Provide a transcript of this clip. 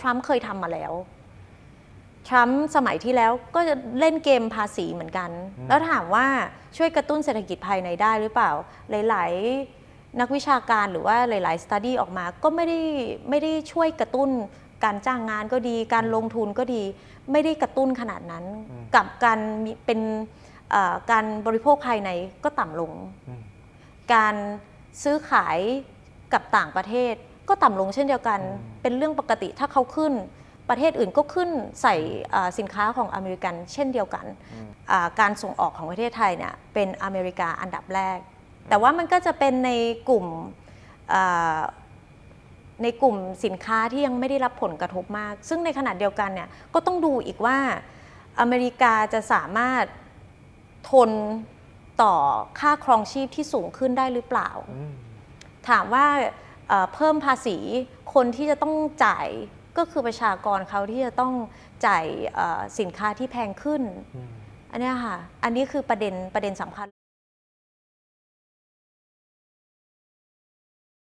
ทรัมป์เคยทำมาแล้วทรัมป์สมัยที่แล้วก็จะเล่นเกมภาษีเหมือนกันอืมแล้วถามว่าช่วยกระตุ้นเศรษฐกิจภายในได้หรือเปล่า หลาย ๆ นักวิชาการหรือว่าหลาย ๆ สต u d y ออกมาก็ไม่ได้ไม่ได้ช่วยกระตุ้น การจ้างงานก็ดี การลงทุนก็ดี ไม่ได้กระตุ้นขนาดนั้น กับการมีเป็นเอ่อการบริโภคภายในก็ต่ำลงอืมการซื้อขายกับต่างประเทศ ก็ต่ำลงเช่นเดียวกันอืมเป็นเรื่องปกติถ้าเขาขึ้น ประเทศอื่นก็ขึ้นใส่เอ่อสินค้าของอเมริกันเช่นเดียวกันอืมอ่าการส่งออกของประเทศไทยเนี่ยเป็นอเมริกาอันดับแรก แต่ว่ามันก็จะเป็นในกลุ่มอ่าในกลุ่มสินค้าที่ยังไม่ได้รับผลกระทบมาก ซึ่งในขณะเดียวกันเนี่ยก็ต้องดูอีกว่าอเมริกาจะสามารถทนต่อค่าครองชีพที่สูงขึ้นได้หรือเปล่าอืมถามว่า เอ่อเพิ่มภาษีคนที่จะต้องจ่ายก็คือประชากรเขาที่จะต้องจ่ายเอ่อสินค้าที่แพงขึ้นอืมอันเนี้ยค่ะ อันนี้คือประเด็นประเด็นสำคัญ